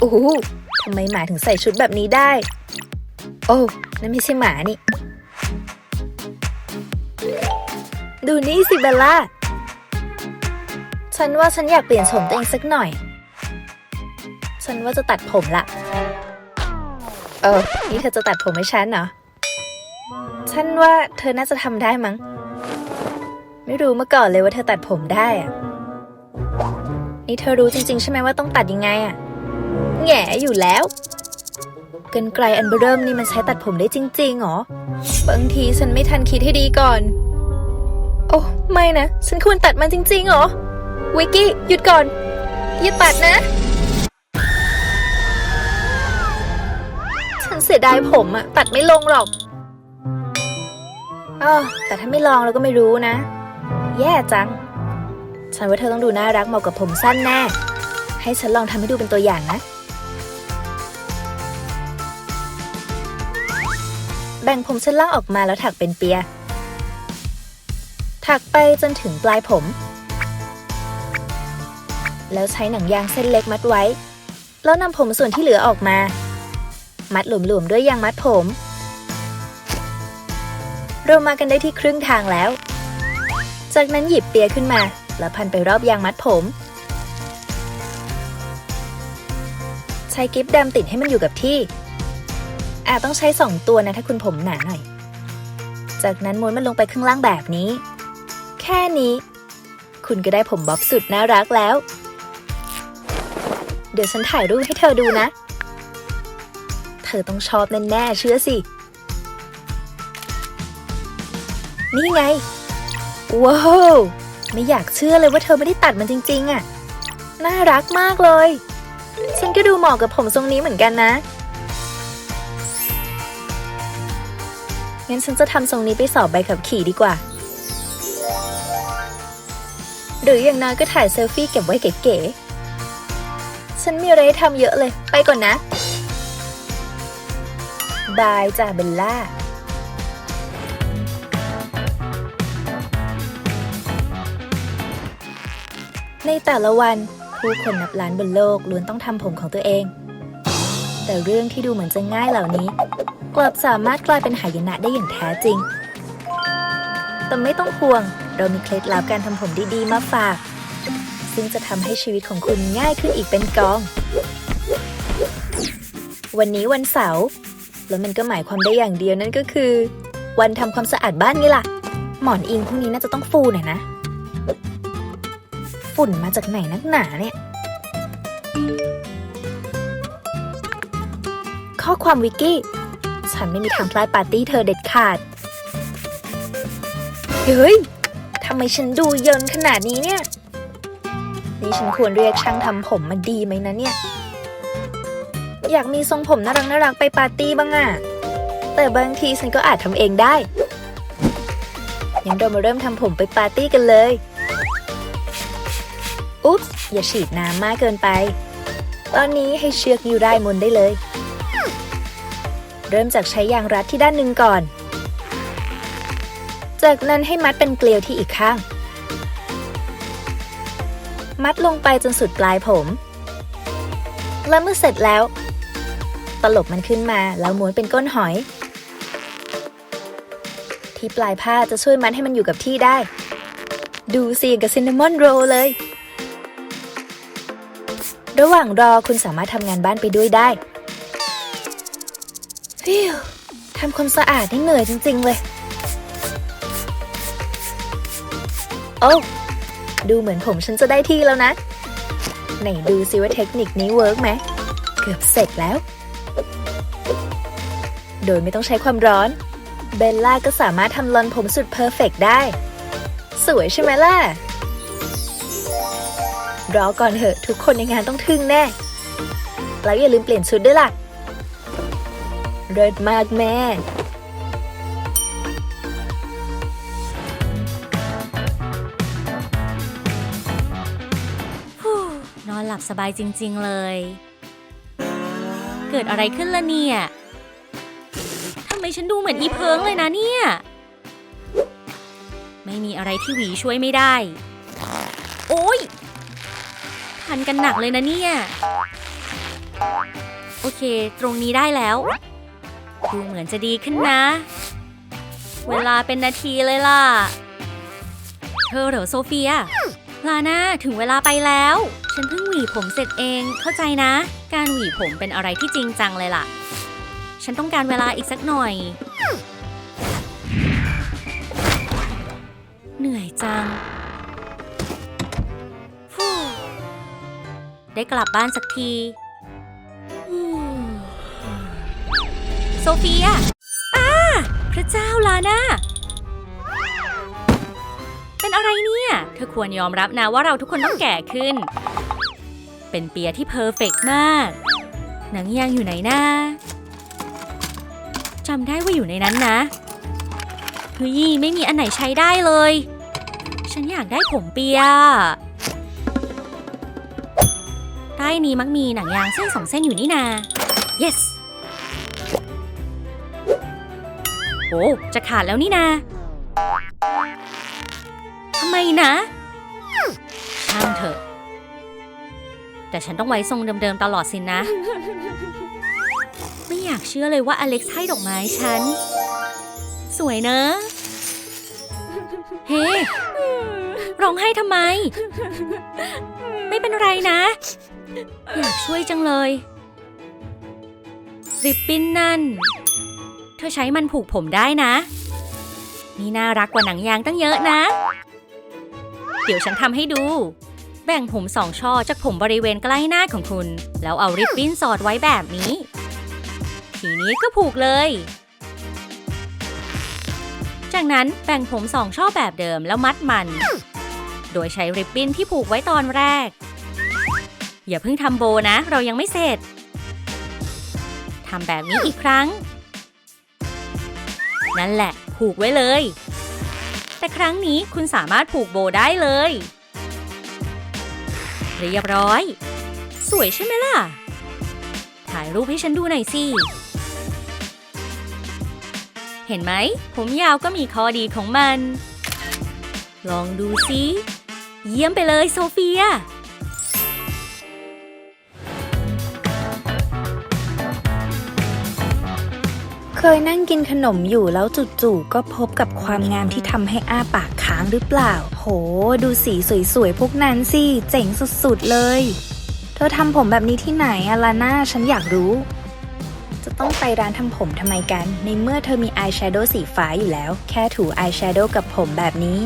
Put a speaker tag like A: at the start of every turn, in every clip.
A: โอ้โหทำไมหมาถึงใส่ชุดแบบนี้ได้ โอ้นั่นไม่ใช่หมานี่ ดูนี่สิเบลล่า ฉันว่าฉันอยากเปลี่ยนโฉมตัวเองสักหน่อย ฉันว่าจะตัดผมละ เออ นี่เธอจะตัดผมให้ฉันเหรอ ฉันว่าเธอน่าจะทำได้มั้ง ไม่รู้มาก่อนเลยว่าเธอตัดผมได้อะนี่เธอรู้จริงๆ ใช่ไหมว่าต้องตัดยังไงอะ แง่อยู่แล้ว กันไกลอันเบอเริ่มนี่มันใช้ตัดผมได้จริงๆเหรอ บางทีฉันไม่ทันคิดให้ดีก่อน โอ้ไม่นะ ฉันควรตัดมันจริงๆเหรอ วิกกี้หยุดก่อน อย่าตัดนะ ฉันเสียดายผมอะตัดไม่ลงหรอกอ๋อแต่ถ้าไม่ลองเราก็ไม่รู้นะ แย่จัง ฉันว่าเธอต้องดูน่ารักเหมาะกับผมสั้นแน่ให้ฉันลองทำให้ดูเป็นตัวอย่างนะ แบ่งผมเส้นล่างออกมาแล้วถักเป็นเปีย ถักไปจนถึงปลายผม แล้วใช้หนังยางเส้นเล็กมัดไว้ แล้วนำผมส่วนที่เหลือออกมา มัดหลวมๆด้วยยางมัดผม เรามากันได้ที่ครึ่งทางแล้ว จากนั้นหยิบเปียขึ้นมา แล้วพันไปรอบยางมัดผม ใช้กิ๊บดำติดให้มันอยู่กับที่ อาจต้องใช้สองตัวนะถ้าคุณผมหนาหน่อย จากนั้นม้วนมันลงไปข้างล่างแบบนี้ แค่นี้ คุณก็ได้ผมบ๊อบสุดน่ารักแล้ว เดี๋ยวฉันถ่ายรูปให้เธอดูนะ เธอต้องชอบแน่ๆเชื่อสิ นี่ไง ว้าวไม่อยากเชื่อเลยว่าเธอไม่ได้ตัดมันจริง ๆอะ น่ารักมากเลย ฉันก็ดูเหมาะกับผมทรงนี้เหมือนกันนะ งั้นฉันจะทำทรงนี้ไปสอบใบขับขี่ดีกว่า หรืออย่างน้อยก็ถ่ายเซลฟี่เก็บไว้เก๋ๆ ฉันมีอะไรให้ทำเยอะเลย ไปก่อนนะ บายจ้าเบลล่าในแต่ละวันผู้คนนับล้านบนโลกล้วนต้องทำผมของตัวเอง แต่เรื่องที่ดูเหมือนจะง่ายเหล่านี้ กลับสามารถกลายเป็นหายนะได้อย่างแท้จริง แต่ไม่ต้องห่วง เรามีเคล็ดลับการทำผมดีๆ มาฝาก ซึ่งจะทำให้ชีวิตของคุณง่ายขึ้นอีกเป็นกอง วันนี้วันเสาร์ แล้วมันก็หมายความได้อย่างเดียวนั่นก็คือ วันทำความสะอาดบ้านไงล่ะ หมอนอิงพวกนี้น่าจะต้องฟูหน่อยนะ ฝุ่นมาจากไหนนักหนาเนี่ยข้อความวิกกี้ ฉันไม่มีทางพลาดปาร์ตี้เธอเด็ดขาด เฮ้ย ทำไมฉันดูเยินขนาดนี้เนี่ย นี่ฉันควรเรียกช่างทำผมมาดีไหมนะเนี่ย อยากมีทรงผมน่ารักน่ารักไปปาร์ตี้บ้างอะแต่บางทีฉันก็อาจทำเองได้งั้นเรามาเริ่มทำผมไปปาร์ตี้กันเลย อุ๊บอย่าฉีดน้ำมากเกินไป ตอนนี้ให้เชือกนิ้วได้มนได้เลย เริ่มจากใช้ยางรัดที่ด้านหนึ่งก่อน จากนั้นให้มัดเป็นเกลียวที่อีกข้าง มัดลงไปจนสุดปลายผม และเมื่อเสร็จแล้ว ตลบมันขึ้นมาแล้วม้วนเป็นก้นหอย ที่ปลายผ้าจะช่วยมัดให้มันอยู่กับที่ได้ ดูสิอย่างกับซินนามอนโรลเลย ระหว่างรอคุณสามารถทำงานบ้านไปด้วยได้ ฟิวทำความสะอาดนี่เหนื่อยจริง ๆ เลย โอ้ดูเหมือนผมฉันจะได้ที่แล้วนะ ไหนดูซิว่าเทคนิคนี้เวิร์กไหม เกือบเสร็จแล้ว โดยไม่ต้องใช้ความร้อน เบลล่าก็สามารถทำลอนผมสุดเพอร์เฟกได้ สวยใช่ไหมล่ะ รอก่อนเถอะทุกคนในงานต้องทึ่งแน่ แล้วอย่าลืมเปลี่ยนชุดด้วยล่ะ เริดมากแม่
B: นอนหลับสบายจริง ๆ เลย เกิดอะไรขึ้นล่ะเนี่ย ทำไมฉันดูเหมือนอีเพิงเลยนะเนี่ย ไม่มีอะไรที่หวีช่วยไม่ได้ โอ๊ยพันกันหนักเลยนะเนี่ย โอเค ตรงนี้ได้แล้ว ดูเหมือนจะดีขึ้นนะ เวลาเป็นนาทีเลยล่ะ เธอเหรอโซเฟีย ลาน่าถึงเวลาไปแล้ว ฉันเพิ่งหวีผมเสร็จเอง เข้าใจนะ การหวีผมเป็นอะไรที่จริงจังเลยล่ะ ฉันต้องการเวลาอีกสักหน่อย เหนื่อยจัง ได้กลับบ้านสักที โซเฟียอ้าพระเจ้าลาน่าเป็นอะไรเนี่ย เธอควรยอมรับนะว่าเราทุกคนต้องแก่ขึ้น เป็นเปียที่เพอร์เฟกต์มาก หนังยางอยู่ไหนนะจำได้ว่าอยู่ในนั้นนะเฮ้ยไม่มีอันไหนใช้ได้เลย ฉันอยากได้ผมเปีย ใต้นี้มักมีหนังยางเส้นสองเส้นอยู่นี่นา yes โอ้จะขาดแล้วนี่นาทำไมนะช่างเถอะ แต่ฉันต้องไว้ทรงเดิมๆตลอดสินะ ไม่อยากเชื่อเลยว่าอเล็กซ์ให้ดอกไม้ฉัน สวยเนอะ เฮ้ร้องไห้ทำไม ไม่เป็นไรนะ อยากช่วยจังเลย ริบบิ้นนั่น อใช้มันผูกผมได้นะ นี่น่ารักกว่าหนังยางตั้งเยอะนะ เดี๋ยวฉันทำให้ดู แบ่งผมสองช่อจากผมบริเวณใกล้หน้าของคุณ แล้วเอาริบบิ้นสอดไว้แบบนี้ ทีนี้ก็ผูกเลย จากนั้นแบ่งผมสองช่อแบบเดิมแล้วมัดมัน โดยใช้ริบบิ้นที่ผูกไว้ตอนแรก อย่าเพิ่งทำโบนะ เรายังไม่เสร็จทำแบบนี้อีกครั้ง นั่นแหละ ผูกไว้เลย แต่ครั้งนี้คุณสามารถผูกโบได้เลย เรียบร้อย สวยใช่ไหมล่ะ ถ่ายรูปให้ฉันดูหน่อยสิ เห็นไหม ผมยาวก็มีข้อดีของมัน ลองดูสิ เยี่ยมไปเลยโซเฟีย
A: ยนั่งกินขนมอยู่แล้วจู่ๆก็พบกับความงามที่ทำให้อ้าปากค้างหรือเปล่า โห ดูสีสวยๆพวกนั้นสิ เจ๋งสุดๆเลย เธอทำผมแบบนี้ที่ไหนอะลาน่าฉันอยากรู้ จะต้องไปร้านทำผมทำไมกัน ในเมื่อเธอมีอายแชโดว์สีฟ้าอยู่แล้ว แค่ถูอายแชโดว์กับผมแบบนี้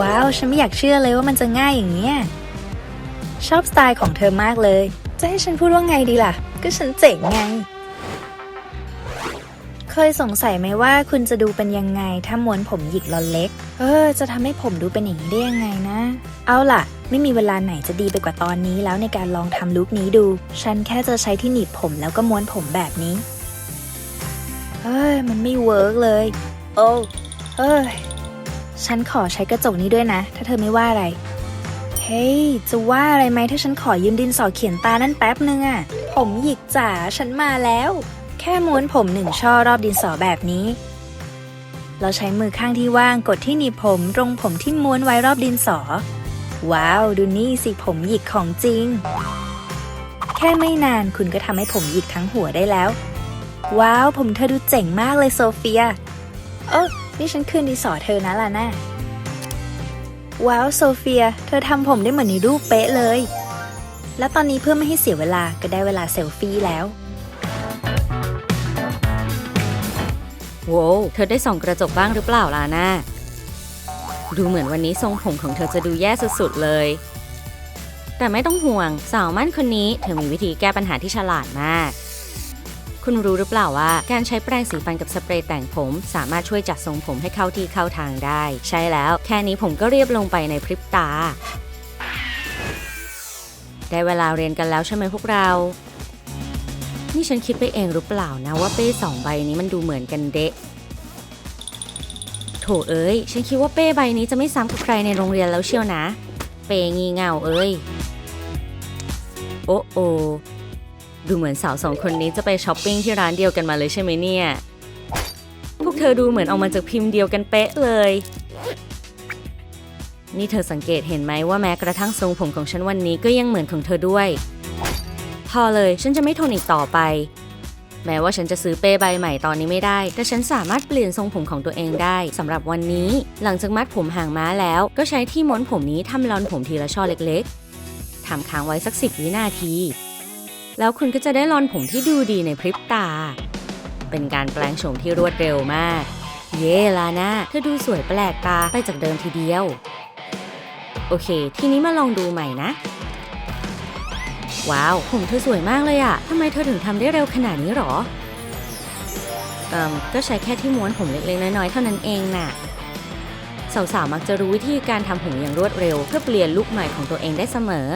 A: ว้าว ฉันไม่อยากเชื่อเลยว่ามันจะง่ายอย่างเนี้ยชอบสไตล์ของเธอมากเลย จะให้ฉันพูดว่าไงดีล่ะ ก็ฉันเจ๋งไง เคยสงสัยไหมว่าคุณจะดูเป็นยังไงถ้าม้วนผมหยิกลอนเล็ก เออ จะทำให้ผมดูเป็นอย่างนี้ได้ยังไงนะ เอาล่ะ ไม่มีเวลาไหนจะดีไปกว่าตอนนี้แล้วในการลองทำลุคนี้ดู ฉันแค่จะใช้ที่หนีบผมแล้วก็ม้วนผมแบบนี้เฮ้ย มันไม่เวิร์กเลย โอ้เฮ้ย ฉันขอใช้กระจกนี้ด้วยนะ ถ้าเธอไม่ว่าอะไร เฮ้ย จะว่าอะไรไหมถ้าฉันขอยืมดินสอเขียนตานั่นแป๊บนึงอะผมหยิกจ๋า ฉันมาแล้ว แค่ม้วนผมหนึ่งช่อรอบดินสอแบบนี้ เราใช้มือข้างที่ว่างกดที่หนีบผมตรงผมที่ม้วนไว้รอบดินสอ ว้าว ดูนี่สิผมหยิกของจริง แค่ไม่นานคุณก็ทำให้ผมหยิกทั้งหัวได้แล้ว ว้าว ผมเธอดูเจ๋งมากเลยโซเฟียเออนี่ฉันคืนดินสอเธอนะล่ะน่าว้าวโซเฟีย เธอทำผมได้เหมือนในรูปเป๊ะเลย แล้วตอนนี้เพื่อไม่ให้เสียเวลาก็ได้เวลาเซลฟี่แล้ว
B: โว้วเธอได้ส่องกระจกบ้างหรือเปล่าล่ะนะดูเหมือนวันนี้ทรงผมของเธอจะดูแย่สุดๆเลย แต่ไม่ต้องห่วง สาวมั่นคนนี้เธอมีวิธีแก้ปัญหาที่ฉลาดมาก คุณรู้หรือเปล่าว่า การใช้แปรงสีฟันกับสเปรย์แต่งผม สามารถช่วยจัดทรงผมให้เข้าที่เข้าทางได้ ใช่แล้ว แค่นี้ผมก็เรียบลงไปในพริบตา ได้เวลาเรียนกันแล้วใช่ไหมพวกเรา นี่ฉันคิดไปเองหรือเปล่านะว่าเป้สองใบนี้มันดูเหมือนกันเดะโถเอ้ย ฉันคิดว่าเป้ใบนี้จะไม่ซ้ำกับใครในโรงเรียนแล้วเชียวนะ เป้งีเง่าเอ้ย โอ้โอดูเหมือนสาวสองคนนี้จะไปช้อปปิ้งที่ร้านเดียวกันมาเลยใช่ไหมเนี่ย พวกเธอดูเหมือนออกมาจากพิมพ์เดียวกันเป๊ะเลย นี่เธอสังเกตเห็นไหมว่าแม้กระทั่งทรงผมของฉันวันนี้ก็ยังเหมือนของเธอด้วย พอเลยฉันจะไม่ทนอีกต่อไป แม้ว่าฉันจะซื้อเป้ใบใหม่ตอนนี้ไม่ได้ แต่ฉันสามารถเปลี่ยนทรงผมของตัวเองได้สำหรับวันนี้ หลังจากมัดผมห่างม้าแล้ว ก็ใช้ที่ม้วนผมนี้ทำลอนผมทีละช่อเล็กๆทำค้างไว้สักสิบวินาที แล้วคุณก็จะได้ลอนผมที่ดูดีในพริบตา เป็นการแปลงโฉมที่รวดเร็วมาก เย่ลาน่าเธอดูสวยแปลกตาไปจากเดิมทีเดียว โอเค ทีนี้มาลองดูใหม่นะ ว้าวผมเธอสวยมากเลยอะทำไมเธอถึงทำได้เร็วขนาดนี้หรอ เอ่มก็ใช้แค่ที่ม้วนผมเล็กๆ น้อยๆ เท่านั้นเองน่ะ สาวๆ มักจะรู้วิธีการทำผมอย่างรวดเร็ว เพื่อเปลี่ยนลุคใหม่ของตัวเองได้เสมอ